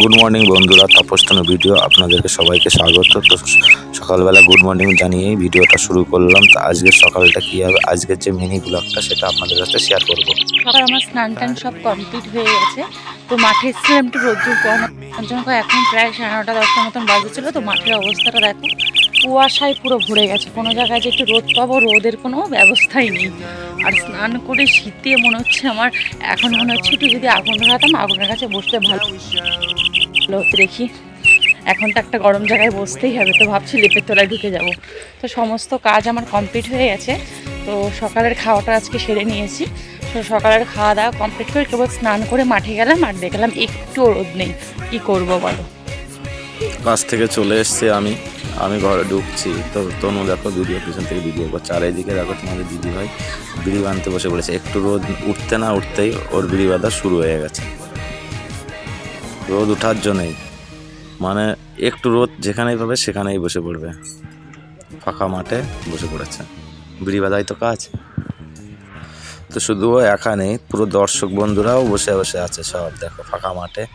Good morning বন্ধুরা। তপস্থান video আপনাদেরকে সবাইকে স্বাগত। তো সকালবেলা গুড মর্নিং জানিয়েই ভিডিওটা শুরু করলাম। তো আজকের সকালটা কী হবে? আজকের যে মিনি ব্লগটা সেটা আপনাদের কাছে শেয়ার করব। সকাল আমার স্নান টান সব কমপ্লিট হয়ে গেছে। তো মাঠে এসেছিলাম একটু রোদ্দুর কম। এখন প্রায় সাড়ে নটা, দশটার মতন বাজে বাজেছিল। তো মাঠের অবস্থাটা দেখো। কুয়াশায় পুরো ভরে গেছে। কোনো জায়গায় যে একটু রোদ পাবো, রোদের কোনো ব্যবস্থাই নেই। আর স্নান করে শীতে মনে হচ্ছে আমার এখন মনে হচ্ছে একটু যদি আগুন ধরাতাম, আগুনের কাছে বসতে ভালো দেখি, এখন তো একটা গরম জায়গায় বসতেই হবে, তো ভাবছি লেপের তলায় ঢুকে যাব। তো সমস্ত কাজ আমার কমপ্লিট হয়ে গেছে। তো সকালের খাওয়াটা আজকে সেরে নিয়েছি। তো সকালের খাওয়া দাওয়া কমপ্লিট করে কেবল স্নান করে মাঠে গেলাম আর দেখলাম একটু রোদ নেই। কি করব বলো? কাছ থেকে চলে এসছে আমি। আমি ঘরে ঢুকছি, তো তনু দেখো ভিডিও, পিছন থেকে ভিডিও করছে। আর এইদিকে দেখো তোমাদের দিদি ভাই বিড়ি বাঁধতে বসে পড়েছে। একটু রোদ, উঠতে না উঠতেই ওর বিড়ি বাঁধা শুরু হয়ে গেছে। রোদ উঠার জন্যই। মানে একটু রোদ যেখানেই পাবে সেখানেই বসে পড়বে। ফাঁকা মাঠে বসে পড়েছে। বিড়ি বাঁধাই তো কাজ। তো শুধু একা নেই, পুরো দর্শক বন্ধুরাও বসে বসে আছে সব। দেখো ফাঁকা মাঠে।